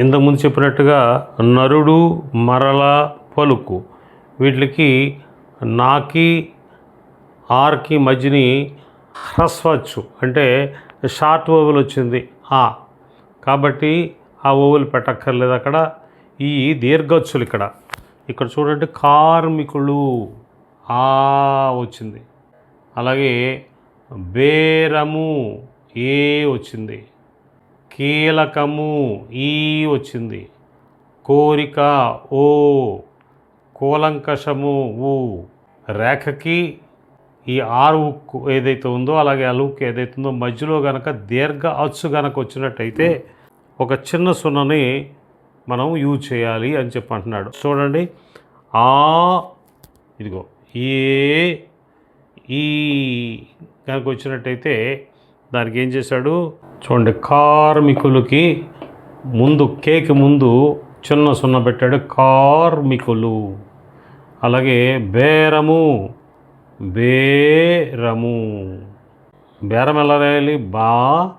ఇంతకుముందు చెప్పినట్టుగా నరుడు మరల పలుకు. వీటికి నాకి ఆర్కి మధ్యని హ్రస్వచ్చు. అంటే షార్ట్ ఓవెల్ వచ్చింది. ఆ. కాబట్టి ఆ ఓవెల్ పెట్టక్కర్లేదు అక్కడ. ఈ దీర్ఘచ్చులు ఇక్కడ. ఇక్కడ చూడండి కార్మికులు. ఆ వచ్చింది. అలాగే బేరము ఏ వచ్చింది? కీలకము ఈ వచ్చింది. కోరిక ఓ కూలంకషము ఊ. రేఖకి ఈ ఆరు ఉక్కు ఏదైతే ఉందో అలాగే అలుక్కు ఏదైతే ఉందో మధ్యలో గనక దీర్ఘ అచ్చు గనక వచ్చినట్టయితే ఒక చిన్న సున్నని మనం యూజ్ చేయాలి అని చెప్పి అంటున్నాడు. చూడండి. ఆ ఇదిగో ఏ ఈ కనుక వచ్చినట్టయితే దానికి ఏం చేశాడు? చూడండి కార్మికులకి ముందు కేక్ ముందు చిన్న సున్న పెట్టాడు. కార్మికులు. అలాగే బేరము. బేరము. బేరం ఎలా రాయాలి? బా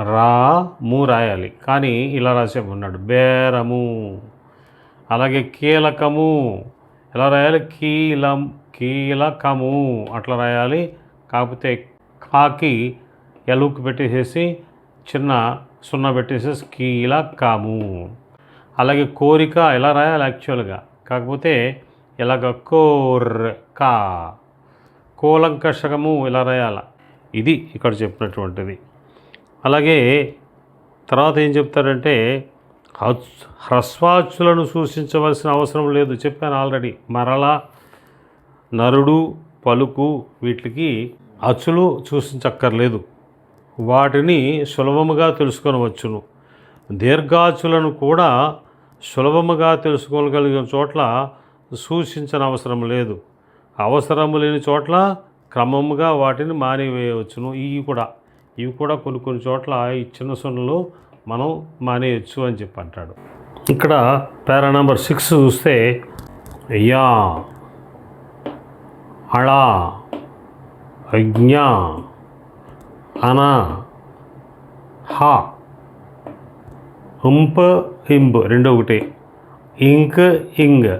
రా ము రాయాలి. కానీ ఇలా రాసే ఉన్నాడు. బేరము. అలాగే కీలకము. ఎలా రాయాలి? కీలం కీలకము. అట్లా రాయాలి. కాకపోతే కాకి ఎలుగు పెట్టేసేసి చిన్న సున్నా పెట్టేసేసి కీలకము అలాగే కోరిక ఎలా రాయాలి యాక్చువల్గా కాకపోతే ఇలాగ క కోలంకషకము ఇలా రాయాల? ఇది ఇక్కడ చెప్పినటువంటిది. అలాగే తర్వాత ఏం చెప్తారంటే హ్రస్వాచులను సూచించవలసిన అవసరం లేదు. చెప్పాను ఆల్రెడీ. మరల నరుడు పలుకు వీటికి అచ్చులు సూచించక్కర్లేదు. వాటిని సులభముగా తెలుసుకొనవచ్చును. దీర్ఘాచులను కూడా సులభముగా తెలుసుకోగలిగిన చోట్ల సూచించిన అవసరం లేదు. అవసరము లేని చోట్ల క్రమముగా వాటిని మానేవేయవచ్చును. ఇవి కూడా ఇవి కూడా కొన్ని కొన్ని చోట్ల ఈ చిన్న సున్నలు మనం మానేయచ్చు అని చెప్పి అంటాడు. ఇక్కడ పేరా నెంబర్ సిక్స్ చూస్తే యా అళా అజ్ఞా అనా హ ఉంప ఇంబ్ రెండు ఒకటి. ఇంక్ ఇంగ్.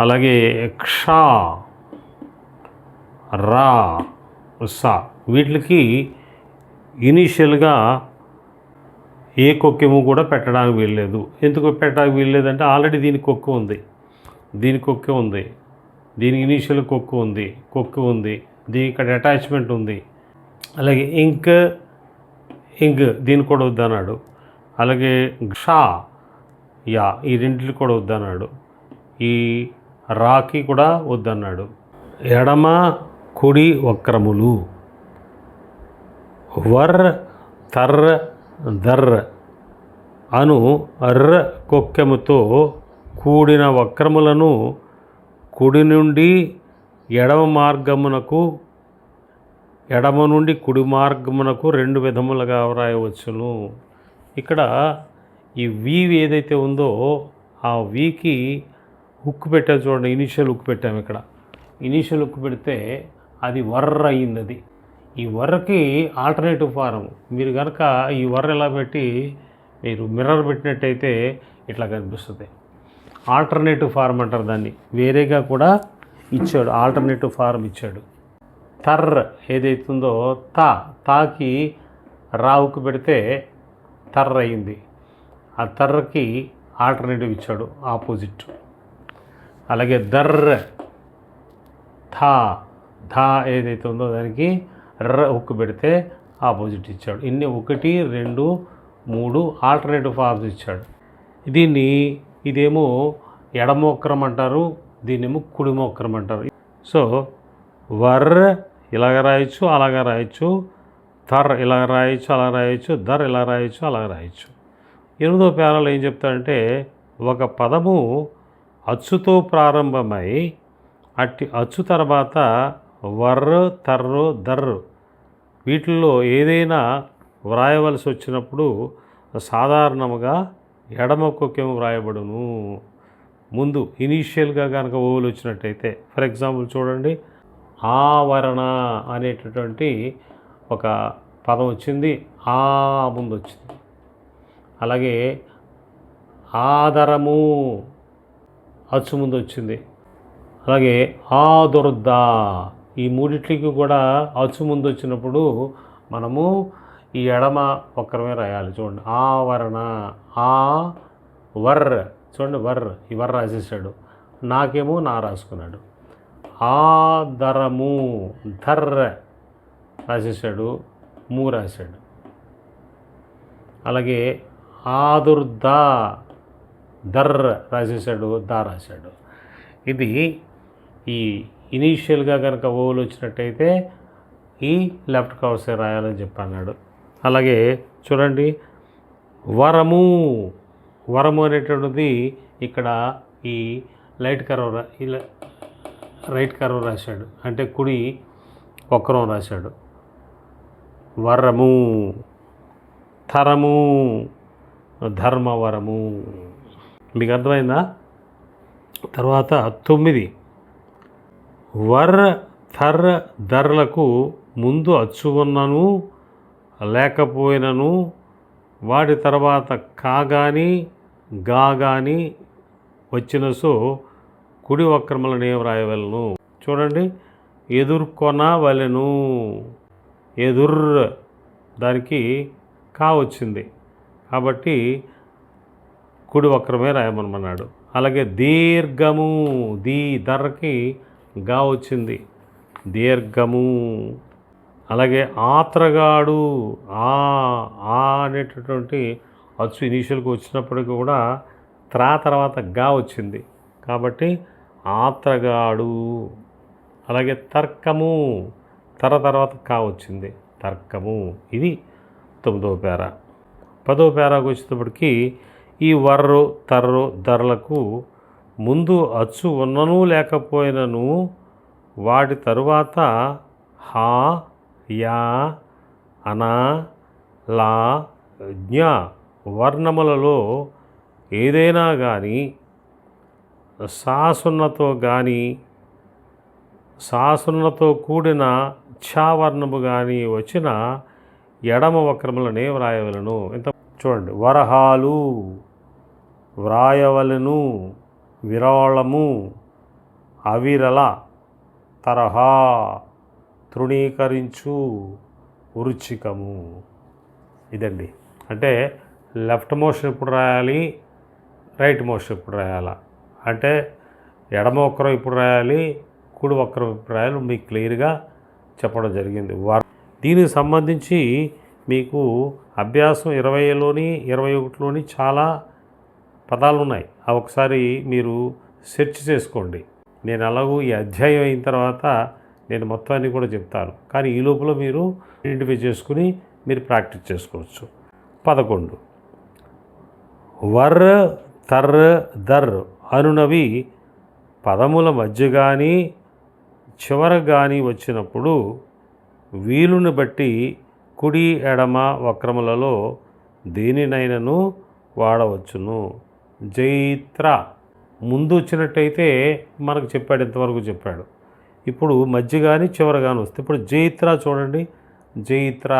అలాగే క్షా రా సా. వీటికి ఇనీషియల్గా ఏ కొక్కెము కూడా పెట్టడానికి వీల్లేదు. ఎందుకు పెట్టడానికి వీల్లేదంటే ఆల్రెడీ దీనికి కొక్కు ఉంది. దీని కొక్కు ఉంది. దీనికి ఇనీషియల్ కొక్కు ఉంది. కొక్కు ఉంది. దీని ఇక్కడ అటాచ్మెంట్ ఉంది. అలాగే ఇంక్ ఇంక్ దీన్ని కూడా వద్దన్నాడు. అలాగే షా యా ఈ రెండింటికి కూడా వద్దన్నాడు. ఈ రాకి కూడా వద్దన్నాడు. ఎడమ కుడి వక్రములు. వర్ తర్ర దర్ర అను అర్ర కొక్కెముతో కూడిన వక్రములను కుడి నుండి ఎడమ మార్గమునకు ఎడమ నుండి కుడి మార్గమునకు రెండు విధములుగా వ్రాయవచ్చును. ఇక్కడ ఈ వీవ్ ఏదైతే ఉందో ఆ వీకి హుక్ పెట్టాం చూడండి ఇనిషియల్ హుక్ పెట్టాము ఇక్కడ. ఇనిషియల్ హుక్ పెడితే అది వర్ర అయింది అది ఈ వర్రకి ఆల్టర్నేటివ్ ఫారం మీరు కనుక ఈ వర్ర ఎలా పెట్టి మీరు మిర్రర్ పెట్టినట్టయితే ఇట్లా కనిపిస్తుంది. ఆల్టర్నేటివ్ ఫారం అంటారు దాన్ని. వేరేగా కూడా ఇచ్చాడు ఆల్టర్నేటివ్ ఫారం ఇచ్చాడు. తర్ర ఏదైతుందో తా తాకి రావుకు పెడితే తర్ర అయింది. ఆ తర్రకి ఆల్టర్నేటివ్ ఇచ్చాడు ఆపోజిట్. అలాగే దర్ర థా ధా ఏదైతే ఉందో దానికి ర ఉక్కు పెడితే ఆపోజిట్ ఇచ్చాడు. ఇన్ని ఒకటి రెండు మూడు ఆల్టర్నేటివ్ ఫార్మ్స్ ఇచ్చాడు. దీన్ని ఇదేమో ఎడమోక్రం అంటారు దీన్నేమో కుడిమోక్రం అంటారు. సో వర్ ఇలాగ రాయొచ్చు అలాగ రాయొచ్చు. థర్ ఇలా రాయొచ్చు అలా రాయొచ్చు. దర్ ఇలా రాయొచ్చు అలా రాయొచ్చు. ఎనిమిదో పేరాలో ఏం చెప్తాడంటే ఒక పదము అచ్చుతో ప్రారంభమై అట్టి అచ్చు తర్వాత వర్రు తర్రు దర్రు వీటిల్లో ఏదైనా వ్రాయవలసి వచ్చినప్పుడు సాధారణంగా ఎడమ కొక్కెము వ్రాయబడును. ముందు ఇనీషియల్గా కనుక ఓవులు వచ్చినట్టయితే ఫర్ ఎగ్జాంపుల్ చూడండి ఆవరణ అనేటటువంటి ఒక పదం వచ్చింది. ఆ ముందు వచ్చింది అలాగే ఆదరము అచ్చు ముందు వచ్చింది అలాగే ఆదుర్ద ఈ మూడిట్లకి కూడా అచ్చు ముందు వచ్చినప్పుడు మనము ఈ ఎడమ ఒక్కరమే రాయాలి. చూడండి. ఆవరణ ఆ వర్. చూడండి వర్. ఈ వర్ రాసేసాడు. నాకేమో నా రాసుకున్నాడు. ఆదరము. ధర్ర రాసేసాడు మూ రాశాడు. అలాగే ఆదుర్ద దర్ర రాసేసాడు దా రాశాడు. ఇది ఈ ఇనీషియల్గా కనుక ఓలు వచ్చినట్టయితే ఈ లెఫ్ట్ కవర్సే రాయాలని చెప్పి అన్నాడు అలాగే చూడండి వరము. వరము అనేటువంటిది ఇక్కడ ఈ లైట్ కర్వ్ ఇలా రైట్ కర్వ్ రాశాడు. అంటే కుడి వక్రం రాశాడు. వరము తరము ధర్మవరము. మీకు అర్థమైందా? తర్వాత తొమ్మిది. వర్ థర్ ధరలకు ముందు అచ్చు ఉన్నను లేకపోయినను వాటి తర్వాత కాగాని గాగాని వచ్చిన సో కుడి వక్రముల ఏం రాయవలను చూడండి ఎదుర్కొనవలెను ఎదుర్ దానికి కా వచ్చింది. కాబట్టి కుడి వక్రమే రాయమనమన్నాడు. అలాగే దీర్ఘము దీ ధరకి గా వచ్చింది. దీర్ఘము. అలాగే ఆత్రగాడు ఆ ఆ అనేటటువంటి అచ్చు ఇనీషియల్కి వచ్చినప్పటికీ కూడా త్రా తర్వాత గా వచ్చింది. కాబట్టి ఆత్రగాడు. అలాగే తర్కము తర తర్వాత కా వచ్చింది? తర్కము. ఇది తొమ్మిదవ పేర. పదవ పేరాకు వచ్చేటప్పటికి ఈ వర్రు తర్రు ధరలకు ముందు అచ్చు ఉన్నను లేకపోయినను వాటి తరువాత హా యా అనా లా జ్ఞ వర్ణములలో ఏదైనా కానీ సాసున్నతో కానీ సాసున్నతో కూడిన ఛావర్ణము కానీ వచ్చిన ఎడమ వక్రములనే వ్రాయవలను. ఇంత చూడండి. వరహాలు వ్రాయవలను విరాళము అవిరల తరహా తృణీకరించు వృచ్చికము ఇదండి. అంటే లెఫ్ట్ మోషన్ ఎప్పుడు రాయాలి? రైట్ మోషన్ ఎప్పుడు రాయాలా? అంటే ఎడమ వక్రం ఇప్పుడు రాయాలి కుడి వక్రం అభిప్రాయాలు రాయాలి మీకు క్లియర్గా చెప్పడం జరిగింది. వారు దీనికి సంబంధించి మీకు అభ్యాసం ఇరవైలోని ఇరవై ఒకటిలోని చాలా పదాలు ఉన్నాయి ఆ ఒకసారి మీరు సెర్చ్ చేసుకోండి. నేను అలాగూ ఈ అధ్యాయం అయిన తర్వాత నేను మొత్తాన్ని కూడా చెప్తాను. కానీ ఈ లోపల మీరు ఐడెంటిఫై చేసుకుని మీరు ప్రాక్టీస్ చేసుకోవచ్చు. పదకొండు. వర్ తర్ దర్. అనునవి పదముల మధ్య కానీ చివర కానీ వచ్చినప్పుడు వీలుని బట్టి కుడి ఎడమ వక్రములలో దేనినైనను వాడవచ్చును. జైత్ర ముందు వచ్చినట్టయితే మనకు చెప్పాడు ఇంతవరకు చెప్పాడు. ఇప్పుడు మధ్య కానీ చివర కానీ వస్తే ఇప్పుడు జైత్ర చూడండి. జైత్ర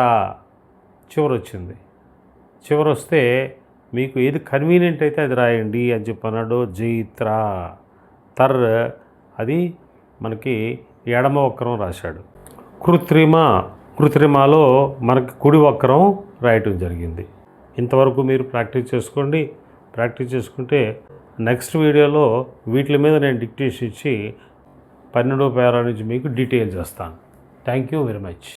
చివర వచ్చింది వస్తే మీకు ఏది కన్వీనియంట్ అయితే అది రాయండి అని చెప్పన్నాడు జైత్ర. తర్ అది మనకి ఎడమ వక్రం రాశాడు. కృత్రిమ కృత్రిమలో మనకి కుడి వక్రం రాయటం జరిగింది. ఇంతవరకు మీరు ప్రాక్టీస్ చేసుకోండి. ప్రాక్టీస్ చేసుకుంటే నెక్స్ట్ వీడియోలో వీటి మీద నేను డిక్టేషన్ ఇచ్చి పన్నెండో పేరా నుంచి మీకు డీటెయిల్ చేస్తాను. Thank you very much